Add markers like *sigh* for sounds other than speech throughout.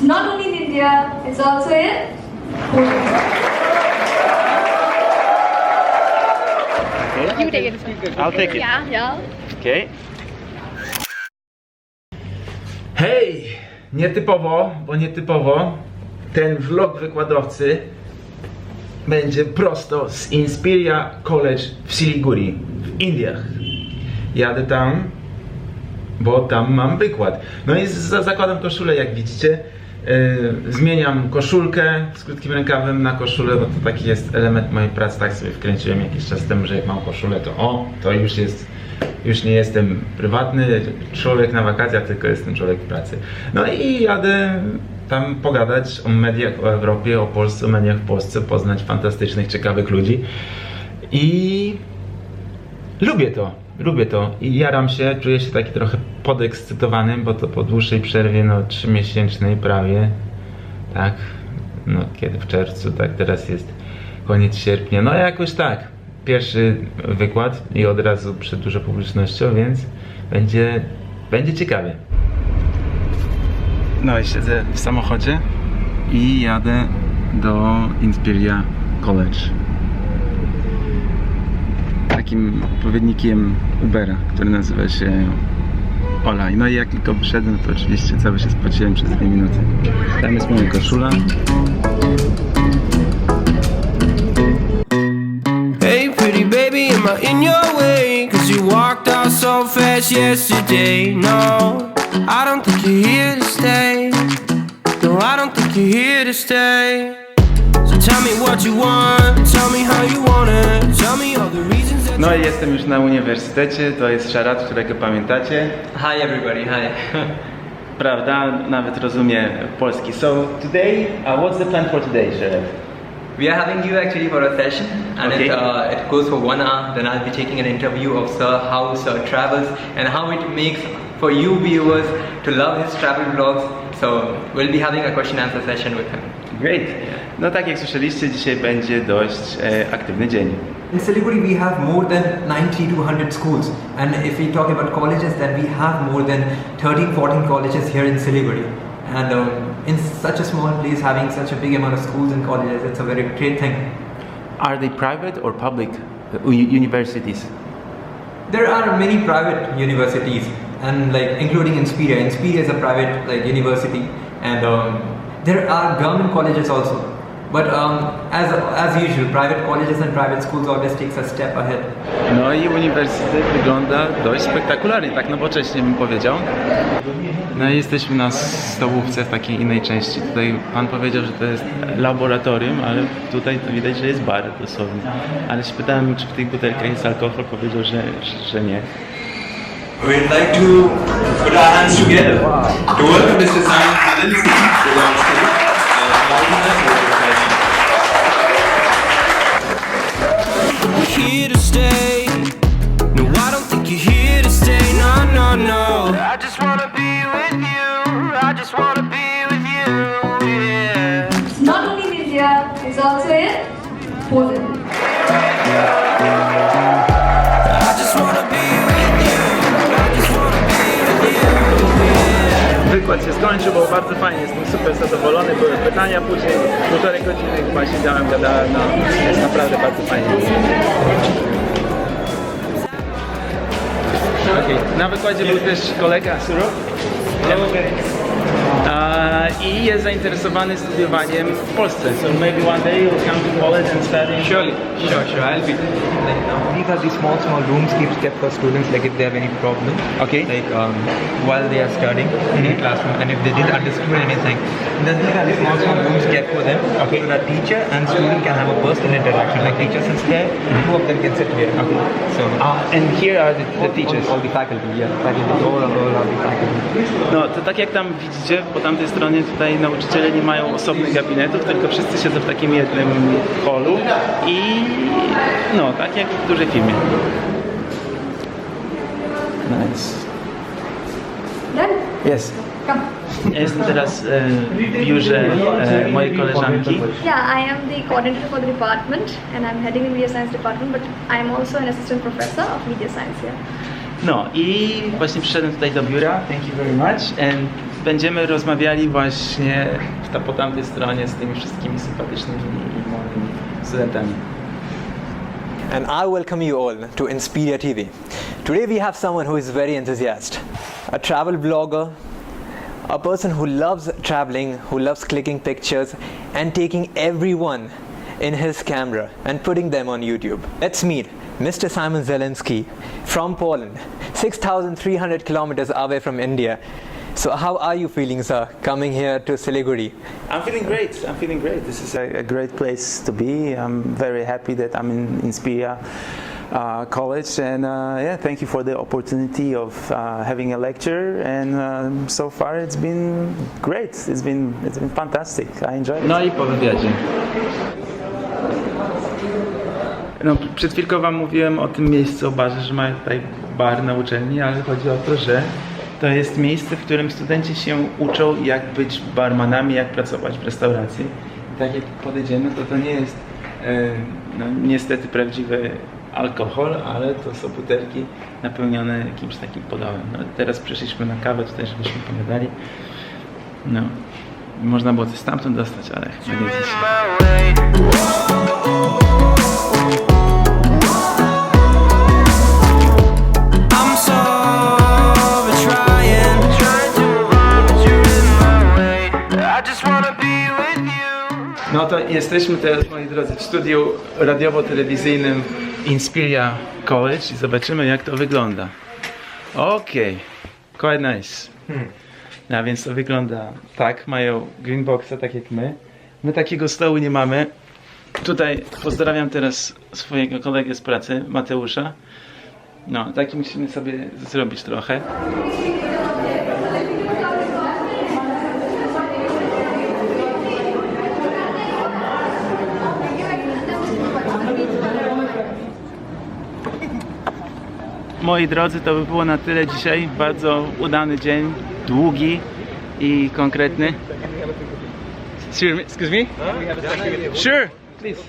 It's not only in India, it's also in Poland. You take it. I'll take it. Yeah, yeah. Okay. Hej! Nietypowo, bo nietypowo ten vlog wykładowcy będzie prosto z Inspiria College w Siliguri, w Indiach. Jadę tam, bo tam mam wykład. No i za- zakładam koszulę, jak widzicie. Yy, zmieniam koszulkę z krótkim rękawem na koszulę, bo to taki jest element mojej pracy. Tak sobie wkręciłem jakiś czas temu, że jak mam koszulę, to o, to już jest, już nie jestem prywatny człowiek na wakacjach, tylko jestem człowiek w pracy. No i jadę tam pogadać o mediach, o Europie, o Polsce, o mediach w Polsce, poznać fantastycznych, ciekawych ludzi. I Lubię to, lubię to i jaram się, czuję się taki trochę podekscytowany, bo to po dłuższej przerwie, no trzymiesięcznej prawie, tak, no kiedy w czerwcu, tak teraz jest koniec sierpnia, no jakoś tak, pierwszy wykład i od razu przed dużą publicznością, więc będzie, będzie ciekawie. No i siedzę w samochodzie i jadę do Inspiria College takim odpowiednikiem Ubera, który nazywa się Ola. No i jak tylko wyszedłem, to oczywiście cały się spociłem przez dwie minuty. Tam jest moja koszula. Hey, pretty baby, am I in your way? Cause you walked out so fast yesterday. No, I don't think you're here to stay. No, I don't think you're here to stay. So tell me what you want, tell me how you want it, tell me all the reasons No i jestem już na uniwersytecie, to jest szarat, którego pamiętacie. Hi everybody, hi. *laughs* Prawda? Nawet rozumie polski. So today, uh, what's the plan for today, Sharad? we are having you actually for a session and Okay. it, uh, it goes for one hour. Then I'll be taking an interview of Sir, how Sir travels and how it makes for you viewers to love his travel vlogs. So we'll be having a question answer session with him. Great. No tak jak słyszeliście, dzisiaj będzie dość e, aktywny dzień. In Siliguri, we have more than 90 to 100 schools, and if we talk about colleges, then we have more than 13, 14 colleges here in Siliguri. And um, in such a small place, having such a big amount of schools and colleges, it's a very great thing. Are they private or public uh, universities? There are many private universities, and like including Inspiria. Inspiria is a private like university, and um, there are government colleges also. But um, as as usual, private colleges and private schools always takes a step ahead. No i uniwersytet wygląda dość spektakularnie, tak nowocześnie bym powiedział. No i jesteśmy na stołówce w takiej innej części. Tutaj pan powiedział, że to jest laboratorium, ale tutaj to widać, że jest bar dosłownie. Ale się pytałem, czy w tych butelkach jest alkohol, powiedział, że, że nie. We'd like to put our hands together to welcome Mr. Simon Hallinson to stage. The you're here to stay. Skończył, było bardzo fajnie, jestem super zadowolony, były pytania później, półtorej godziny chyba siedziałem, gadałem, no jest naprawdę bardzo fajnie. Okej, na wykładzie był też kolega Suro. A, I jest zainteresowany studiowaniem w Polsce. So maybe one day you'll come to college and study. Surely, sure, sure. I'll be like now. These are the small, small rooms keep kept for students. Like if they have any problem, Okay. like um, while they are studying in the classroom, and if they didn't understand anything, then these are the small, small rooms kept for them. Okay. So that teacher and student can have a personal interaction. Like teacher sits here, two of them can sit here. Okay. So. Uh, and here are the, the teachers. All, all the faculty, yeah, faculty, all, all are the faculty. No, to tak jak tam widzicie, po tamtej stronie tutaj nauczyciele nie mają osobnych gabinetów, tylko wszyscy siedzą w takim jednym holu i no, tak jak w dużej firmie. Nice. Done? Jest. Come. Ja jestem teraz e, w biurze e, mojej koleżanki. Yeah, I am the coordinator for the department and I'm heading the media science department, but I'm also an assistant professor of media science here. No i właśnie przyszedłem tutaj do biura, thank you very much, and będziemy rozmawiali właśnie ta, po tamtej stronie z tymi wszystkimi sympatycznymi i młodymi studentami. And I welcome you all to Inspiria TV. Today we have someone who is very enthusiastic, a travel blogger, a person who loves traveling, who loves clicking pictures and taking everyone in his camera and putting them on YouTube. Let's meet Mr. Simon Zelensky from Poland, 6,300 kilometers away from India. So, how are you feeling, sir, coming here to Siliguri? I'm feeling great. I'm feeling great. This is a, a great place to be. I'm very happy that I'm in Inspiria uh, College, and uh, yeah, thank you for the opportunity of uh, having a lecture. And um, so far, it's been great. It's been it's been fantastic. I enjoyed it. No i po wywiadzie. No, przed chwilką wam mówiłem o tym miejscu, o barze, że mają tutaj bar na uczelni, ale chodzi o to, że to jest miejsce, w którym studenci się uczą, jak być barmanami, jak pracować w restauracji. I tak jak podejdziemy, to to nie jest e, no, niestety prawdziwy alkohol, ale to są butelki napełnione jakimś takim podałem. No, teraz przyszliśmy na kawę tutaj, żebyśmy pogadali. No, można było coś stamtąd dostać, ale chyba nie jest No jesteśmy teraz, moi drodzy, w studiu radiowo-telewizyjnym Inspiria College i zobaczymy, jak to wygląda. Okej, quite nice. No a więc to wygląda tak, mają greenboxa tak jak my. My takiego stołu nie mamy. Tutaj pozdrawiam teraz swojego kolegę z pracy, Mateusza. No, taki musimy sobie zrobić trochę. Moi drodzy, to by było na tyle dzisiaj. Bardzo udany dzień, długi i konkretny. Excuse me? Excuse me? Sure, please.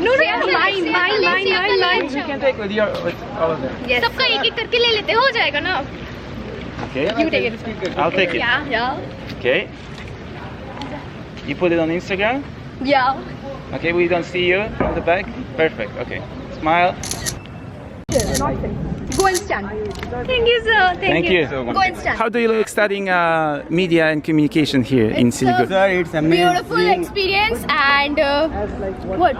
No, no, mine, mine, mine, mine, mine. You can take with your with all of them. सबका एक एक करके ले लेते हो जाएगा ना Okay. You take it. I'll take it. Yeah, yeah, Okay. You put it on Instagram? yeah. Okay, we don't see you from the back. Perfect. Okay. Smile. Go and stand. Thank you, sir. Thank, Thank you. Go and stand. How do you like studying uh, media and communication here in It's, uh, Siliguri? Sir, it's amazing. Beautiful experience and uh, what?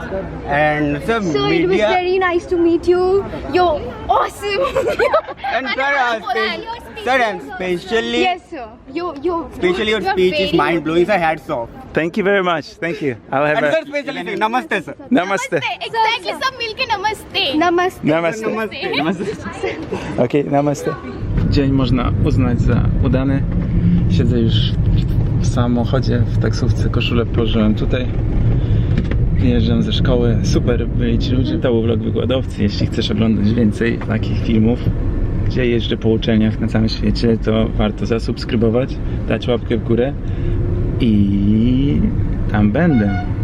And sir, So it was very nice to meet you. You're awesome. and *laughs* I sir, Sir, and especially Yes, sir. You, you. especially your you speech is mind blowing. Sir, hats off. Thank you very much. Thank you. I'll have And a especially sir, namaste, sir. namaste. Exactly. Sir, sir. milk namaste. Namaste. Namaste. Okej, namaste. Dzień można uznać za udany. Siedzę już w samochodzie, w taksówce, koszulę położyłem tutaj. Wyjeżdżam ze szkoły. Super byli ci ludzie. To był vlog wykładowcy. Jeśli chcesz oglądać więcej takich filmów, gdzie jeżdżę po uczelniach na całym świecie, to warto zasubskrybować, dać łapkę w górę i tam będę.